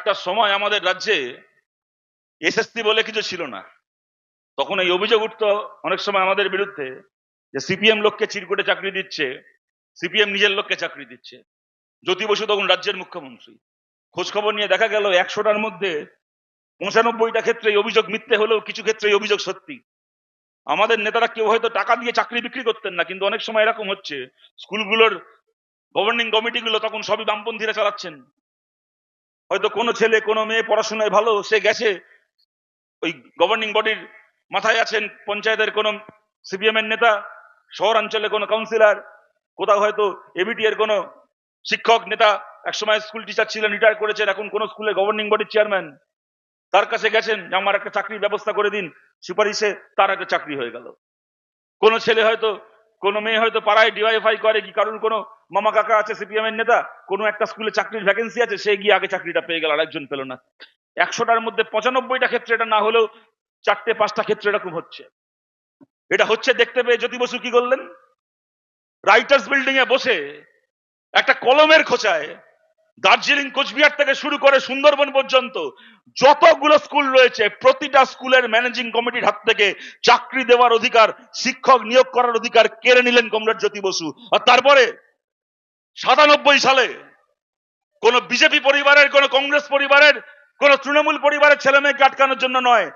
একটা সময় আমাদের রাজ্যে এসএসসি বলে কিছু ছিল না। তখন এই অভিযোগ উঠতো অনেক সময় আমাদের বিরুদ্ধে যে সিপিএম লোককে চিরকুটে চাকরি দিচ্ছে, সিপিএম নিজের লোককে চাকরি দিচ্ছে। জ্যোতি বসু তখন রাজ্যের মুখ্যমন্ত্রী। খোঁজখবর নিয়ে দেখা গেল একশোটার মধ্যে পঁচানব্বইটা ক্ষেত্রে এই অভিযোগ মিথ্যে হলেও কিছু ক্ষেত্রে এই অভিযোগ সত্যি। আমাদের নেতারা কেউ হয়তো টাকা দিয়ে চাকরি বিক্রি করতেন না, কিন্তু অনেক সময় এরকম হচ্ছে। স্কুলগুলোর গভর্নিং কমিটিগুলো তখন সবই বামপন্থীরা চালাচ্ছেন। হয়তো কোনো ছেলে, কোনো মেয়ে পড়াশোনায় ভালো, সে গেছে। ওই গভর্নিং বডির মাথায় আছেন পঞ্চায়েতের কোনো সিপিএম এর নেতা, শহরাঞ্চলে কোনো কাউন্সিলর কোথাও হয়তো এবিটি এর কোনো শিক্ষক নেতা। একসময় স্কুল টিচার ছিলেন রিটায়ার করেছেন, এখন কোন স্কুলে গভর্নিং বডির চেয়ারম্যান তার কাছে গেছেন যে, আমার একটা চাকরির ব্যবস্থা করে দিন। সুপারিশে তার একটা চাকরি হয়ে গেল। কোন ছেলে হয়তো, কোন মেয়ে হয়তো পাড়ায় ডিওয়াইফাই করে কি কারণ কোনো মামা কাকা আছে, সিপিএম এর নেতা, কোনো একটা স্কুলে চাকরির ভ্যাকেন্সি আছে, সে গিয়ে আগে চাকরিটা পেয়ে গেল, আরেকজন পেল না। একশোটার মধ্যে পঁচানব্বইটা ক্ষেত্রে এটা না হলেও চারটে পাঁচটা ক্ষেত্রে এরকম হচ্ছে। এটা হচ্ছে দেখতে পেয়ে জ্যোতি বসু কি করলেন? রাইটার্স বিল্ডিং এ বসে একটা কলমের খোঁচায় দার্জিলিং কোচবিহার থেকে শুরু করে সুন্দরবন পর্যন্ত যতগুলো স্কুল রয়েছে, প্রতিটা স্কুলের ম্যানেজিং কমিটির হাত থেকে চাকরি দেওয়ার অধিকার, শিক্ষক নিয়োগ করার অধিকার কেড়ে নিলেন কমরেড জ্যোতি বসু। আর তারপরে সাতানব্বই সালে কোন বিজেপি পরিবারের, কোন কংগ্রেস পরিবারের, কোন তৃণমূল পরিবারের ছেলে মেয়েকে আটকানোর জন্য নয়।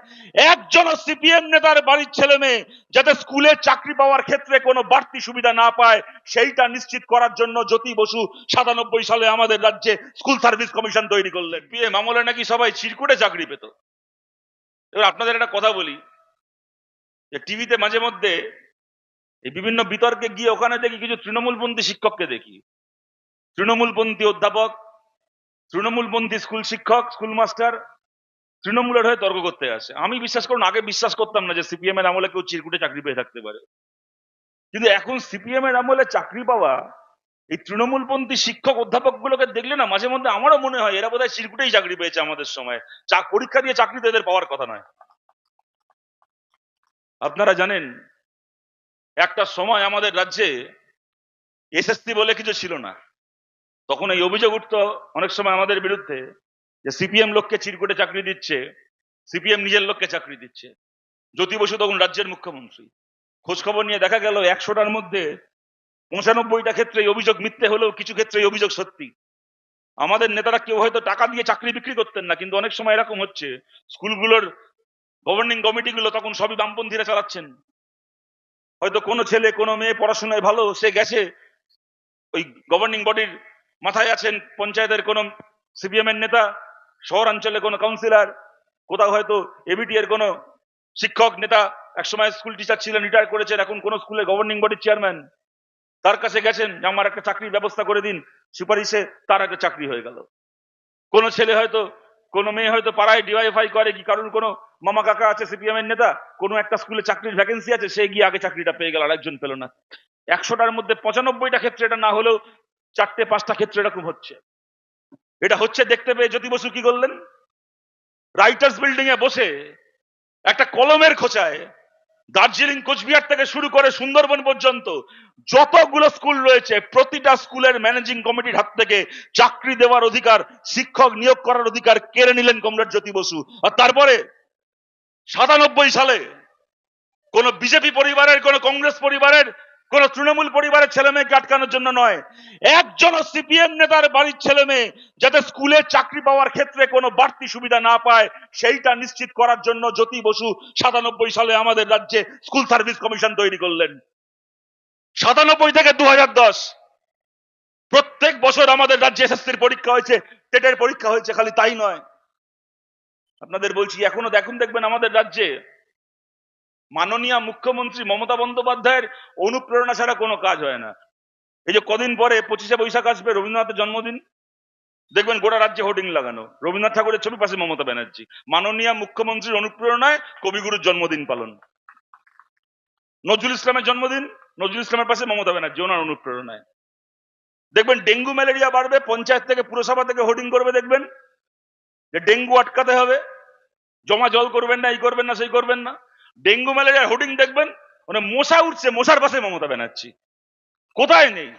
একজন সিপিএম নেতার বাড়ির ছেলে মেয়ে যাতে স্কুলে চাকরি পাওয়ার ক্ষেত্রে কোনো বাড়তি সুবিধা না পায়, সেইটা নিশ্চিত করার জন্য জ্যোতি বসু সাতানব্বই সালে আমাদের রাজ্যে স্কুল সার্ভিস কমিশন তৈরি করলেন। পিএম আমলে নাকি সবাই চিরকুটে চাকরি পেত। এবার আপনাদের একটা কথা বলি। যে টিভিতে মাঝে মধ্যে এই বিভিন্ন বিতর্কে গিয়ে ওখানে দেখি কিছু তৃণমূলপন্থী শিক্ষককে দেখি। তৃণমূলপন্থী অধ্যাপক তৃণমূলপন্থী স্কুল শিক্ষক, স্কুল মাস্টার, তৃণমূলের হয়ে তর্ক করতে আসে। আমি বিশ্বাস করুন, আগে বিশ্বাস করতাম না যে সিপিএম এর আমলে কেউ চিরকুটে চাকরি পেয়ে থাকতে পারে। কিন্তু এখন সিপিএম এর আমলে চাকরি পাওয়া এই তৃণমূলপন্থী শিক্ষক অধ্যাপক গুলোকে দেখলে না মাঝে মধ্যে আমারও মনে হয়, এরা বোধহয় চিরকুটেই চাকরি পেয়েছে আমাদের সময়। চা, পরীক্ষা দিয়ে চাকরি তো এদের পাওয়ার কথা নয়। আপনারা জানেন, একটা সময় আমাদের রাজ্যে এসএসসি বলে কিছু ছিল না। তখন এই অভিযোগ উঠতো অনেক সময় আমাদের বিরুদ্ধে যে সিপিএম লোককে চিরকুটে চাকরি দিচ্ছে, সিপিএম নিজের লোককে চাকরি দিচ্ছে। জ্যোতি বসু তখন রাজ্যের মুখ্যমন্ত্রী। খোঁজখবর নিয়ে দেখা গেল একশোটার মধ্যে পঁচানব্বইটা ক্ষেত্রে অভিযোগ মিথ্যে হলেও কিছু ক্ষেত্রে অভিযোগ সত্যি। আমাদের নেতারা কেউ হয়তো টাকা দিয়ে চাকরি বিক্রি করতেন না, কিন্তু অনেক সময় এরকম হচ্ছে, স্কুলগুলোর গভর্নিং কমিটিগুলো তখন সবই বামপন্থীরা চালাচ্ছেন। হয়তো কোনো ছেলে, কোনো মেয়ে পড়াশোনায় ভালো, সে গেছে ওই গভর্নিং বডির মাথায় আছেন পঞ্চায়েতের কোন সিপিএম এর নেতা শহরাঞ্চলে কোনো কাউন্সিলর কোথাও হয়তো এবিটি এর কোনো শিক্ষক নেতা, একসময় স্কুল টিচার ছিলেন রিটায়ার করেছেন, এখন কোন স্কুলের গভর্নিং বডির চেয়ারম্যান তার কাছে গেছেন, যে আমার একটা চাকরির ব্যবস্থা করে দিন, সুপারিশে তার একটা চাকরি হয়ে গেল। কোন ছেলে হয়তো, কোন মেয়ে হয়তো পাড়ায় ডিওয়াইফাই করে কি কারণ কোনো মামা কাকা আছে সিপিএম এর নেতা? কোনো একটা স্কুলে চাকরির ভ্যাকেন্সি আছে, সে গিয়ে আগে চাকরিটা পেয়ে গেল আরেকজন পেল না। একশোটার মধ্যে পঁচানব্বইটা ক্ষেত্রে এটা না হলেও চারটে, পাঁচটা ক্ষেত্রে এরকম হচ্ছে। এটা হচ্ছে দেখতে পেয়ে জ্যোতি বসু কি করলেন? রাইটার্স বিল্ডিং এ বসে একটা কলমের খোঁচায় দার্জিলিং কোচবিহার থেকে শুরু করে সুন্দরবন পর্যন্ত যতগুলো স্কুল রয়েছে, প্রতিটা স্কুলের ম্যানেজিং কমিটির হাত থেকে চাকরি দেওয়ার অধিকার, শিক্ষক নিয়োগ করার অধিকার কেড়ে নিলেন কমরেড জ্যোতি বসু। আর তারপরে সাতানব্বই সালে কোন বিজেপি পরিবারের, কোন কংগ্রেস পরিবারের কোন তৃণমূল পরিবারের ছেলে মেয়েকে আটকানোর জন্য নয়। একজন সিপিএম নেতার বাড়ির ছেলে মেয়ে যাতে স্কুলে চাকরি পাওয়ার ক্ষেত্রে কোনো বাড়তি সুবিধা না পায়, সেইটা নিশ্চিত করার জন্য জ্যোতি বসু সাতানব্বই সালে আমাদের রাজ্যে স্কুল সার্ভিস কমিশন তৈরি করলেন। সাতানব্বই থেকে দু হাজার দশ প্রত্যেক বছর আমাদের রাজ্যে এসএসসির পরীক্ষা হয়েছে, টেটের পরীক্ষা হয়েছে, খালি তাই নয়। আপনাদের বলছি, এখনও দেখুন, দেখবেন আমাদের রাজ্যে মাননীয় মুখ্যমন্ত্রী মমতা বন্দ্যোপাধ্যায়ের অনুপ্রেরণা ছাড়া কোনো কাজ হয় না। এই যে কদিন পরে পঁচিশে বৈশাখ আসবে রবীন্দ্রনাথের জন্মদিন, দেখবেন গোটা রাজ্যে হোর্ডিং লাগানো। রবীন্দ্রনাথ ঠাকুরের ছবি পাশে মমতা ব্যানার্জি। মাননীয় মুখ্যমন্ত্রীর অনুপ্রেরণায় কবিগুরুর জন্মদিন পালন। নজরুল ইসলামের জন্মদিন, নজরুল ইসলামের পাশে মমতা ব্যানার্জি, ওনার অনুপ্রেরণায়। দেখবেন ডেঙ্গু ম্যালেরিয়া বাড়বে, পঞ্চায়েত থেকে পুরসভা থেকে হোর্ডিং করবে, দেখবেন। যে ডেঙ্গু আটকাতে হবে, জমা জল করবেন না, এই করবেন না, সেই করবেন না। ডেঙ্গু ম্যালেরিয়ার হোর্ডিং দেখবেন মানে মশা উঠছে, মশার পাশে মমতা ব্যানার্জি। কোথায় নেই?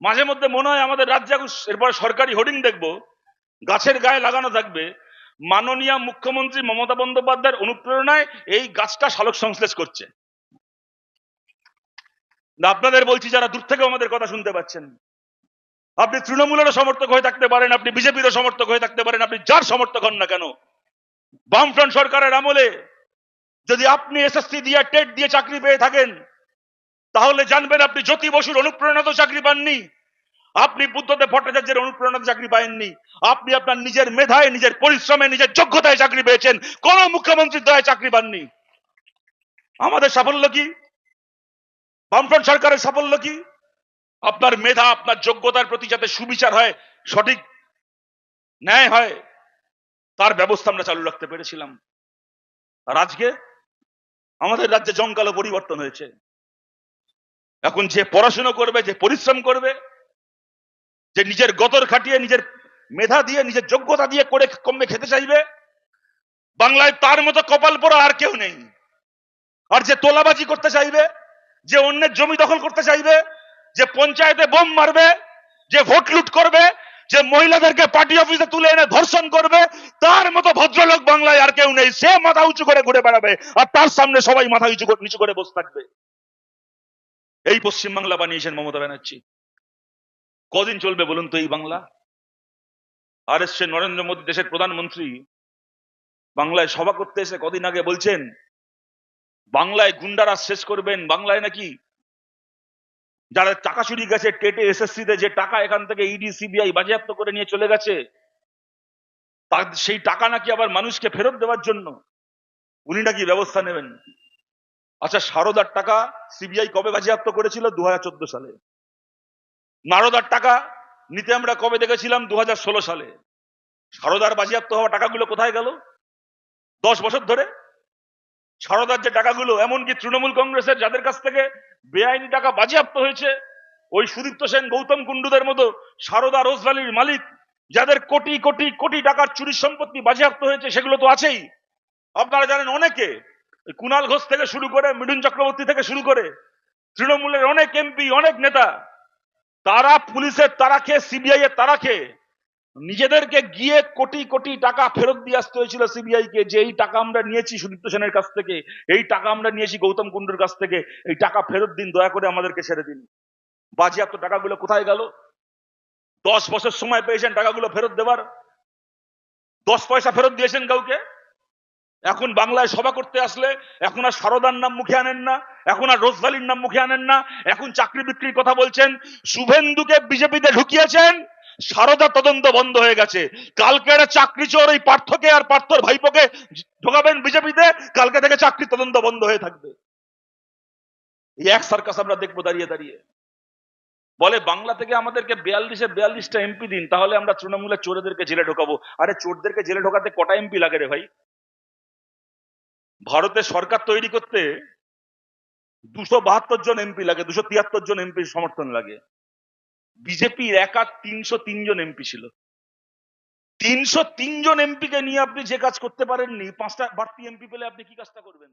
মাঝে মধ্যে মনে হয় আমাদের রাজ্যে এরপরে সরকারি হোর্ডিং দেখব, গাছের গায়ে লাগানো থাকবে। মাননীয় মুখ্যমন্ত্রী মমতা বন্দ্যোপাধ্যায়ের অনুপ্রেরণায় এই গাছটা সালোক সংশ্লেষ করছে। আপনাদের বলছি যারা দূর থেকে আমাদের কথা শুনতে পাচ্ছেন, আপনি তৃণমূলেরও সমর্থক হয়ে থাকতে পারেন, আপনি বিজেপিরও সমর্থক হয়ে থাকতে পারেন, আপনি যার সমর্থক হন না কেন, বামফ্রন্ট সরকারের আমলে যদি আপনি এসএসসি দিয়ে টেট দিয়ে চাকরি পেয়ে থাকেন, তাহলে জানবেন আপনি জ্যোতি বসুর অনুপ্রেরণাতে চাকরি পাননি। আপনি বুদ্ধদেব ভট্টাচার্যের অনুপ্রেরণাতে চাকরি পাননি। আপনি আপনার নিজের মেধায়, নিজের পরিশ্রমে, নিজের যোগ্যতায় চাকরি পেয়েছেন। কোন মুখ্যমন্ত্রীর দয়ায় চাকরি পাননি। আমাদের সাফল্য কি? বামফ্রন্ট সরকারের সাফল্য কি? আপনার মেধা, আপনার যোগ্যতার প্রতি যাতে সুবিচার হয়, সঠিক ন্যায় হয়, তার ব্যবস্থা আমরা চালু রাখতে পেরেছিলাম। আর আজকে আমাদের রাজ্যে জমকালো পরিবর্তন হয়েছে। এখন যে পড়াশোনা করবে, যে পরিশ্রম করবে, যে নিজের গতর খাটিয়ে, নিজের মেধা দিয়ে, নিজের যোগ্যতা দিয়ে করে কমবে খেতে চাইবে, বাংলায় তার মতো কপাল পরা আর কেউ নেই। আর যে তোলাবাজি করতে চাইবে, যে অন্যের জমি দখল করতে চাইবে, যে পঞ্চায়েতে বোম মারবে, যে ভোট লুট করবে যে মহিলাদেরকে পার্টি অফিসে তুলে এনে ধর্ষণ করবে, তার মতো ভদ্রলোক বাংলায় আর কেউ নেই। সে মাথা উঁচু করে ঘুরে বেড়াবে আর তার সামনে সবাই মাথা উঁচু নিচু করে বসে থাকবে। এই পশ্চিমবাংলা বানিয়েছেন মমতা ব্যানার্জি। কদিন চলবে বলুন তো এই বাংলা? আর এসছে নরেন্দ্র মোদী দেশের প্রধানমন্ত্রী বাংলায় সভা করতে এসে কদিন আগে বলছেন, বাংলায় গুন্ডারা শেষ করবেন, বাংলায় নাকি যারা টাকা চুরি গেছে, টেটে এসএসসি তে যে টাকা এখান থেকে ইডি সিবিআই বাজেয়াপ্ত করে নিয়ে চলে গেছে তার সেই টাকা নাকি আবার মানুষকে ফেরত দেওয়ার জন্য? উনি নাকি ব্যবস্থা নেবেন? আচ্ছা সারদার টাকা সিবিআই কবে বাজেয়াপ্ত করেছিল? দু হাজার চোদ্দ সালে। নারদার টাকা নিতে আমরা কবে দেখেছিলাম? দু হাজার ষোলো সালে। সারদার বাজেয়াপ্ত হওয়া টাকাগুলো কোথায় গেল? দশ বছর ধরে সারদার যে টাকাগুলো, এমনকি তৃণমূল কংগ্রেসের যাদের কাছ থেকে বেআইনি টাকা বাজেয়াপ্ত হয়েছে, ওই সুদীপ্ত সেন, গৌতম কুন্ডুদের মতো সারদা রোজভ্যালির মালিক, যাদের কোটি কোটি কোটি টাকার চুরির সম্পত্তি বাজেয়াপ্ত হয়েছে, সেগুলো তো আছেই। আপনারা জানেন অনেকে কুনাল ঘোষ থেকে শুরু করে, মিঠুন চক্রবর্তী থেকে শুরু করে, তৃণমূলের অনেক এমপি, অনেক নেতা, তারা পুলিশের তারা খেয়ে সিবিআই এর তারা খেয়ে নিজেদেরকে গিয়ে কোটি কোটি টাকা ফেরত দিয়ে আসতে হয়েছিল সিবিআই কে যে এই টাকা আমরা নিয়েছি সুদীপ্ত সেনের কাছ থেকে, এই টাকা আমরা নিয়েছি গৌতম কুণ্ডুর কাছ থেকে, এই টাকা ফেরত দিন, দয়া করে আমাদেরকে ছেড়ে দিন। বাজেয়াপ্ত টাকাগুলো কোথায় গেল? দশ বছর সময় পেয়েছেন টাকাগুলো ফেরত দেবার দশ পয়সা ফেরত দিয়েছেন কাউকে? এখন বাংলায় সভা করতে আসলে, এখন আর সারদার নাম মুখে আনেন না, এখন আর রোজভ্যালির নাম মুখে আনেন না, এখন চাকরি বিক্রির কথা বলছেন। শুভেন্দুকে বিজেপিতে ঢুকিয়েছেন সারদা তদন্ত বন্ধ হয়ে গেছে। কালকে একটা চাকরি চোর ওই পার্থকে আর পার্থর ভাইপোকে ঢোকাবেন বিজেপিতে, কালকে থেকে চাকরি তদন্ত বন্ধ হয়ে থাকবে। এই এক সার্কাস আমরা দেখব দাঁড়িয়ে দাঁড়িয়ে। বলে, বাংলা থেকে আমাদেরকে বিয়াল্লিশে বিয়াল্লিশটা এমপি দিন, তাহলে আমরা তৃণমূলের চোরেদেরকে জেলে ঢোকাবো। আরে, চোরদেরকে জেলে ঢোকাতে কটা এমপি লাগে রে ভাই? ভারতের সরকার তৈরি করতে দুশো বাহাত্তর জন এমপি লাগে, দুশো তিয়াত্তর জন এমপির সমর্থন লাগে। বিজেপির একা তিনশো তিনজন এমপি ছিল। তিনশো তিনজন এমপি কে নিয়ে আপনি যে কাজ করতে পারেননি, পাঁচটা, বাড়তি এমপি পেলে আপনি কি কাজটা করবেন?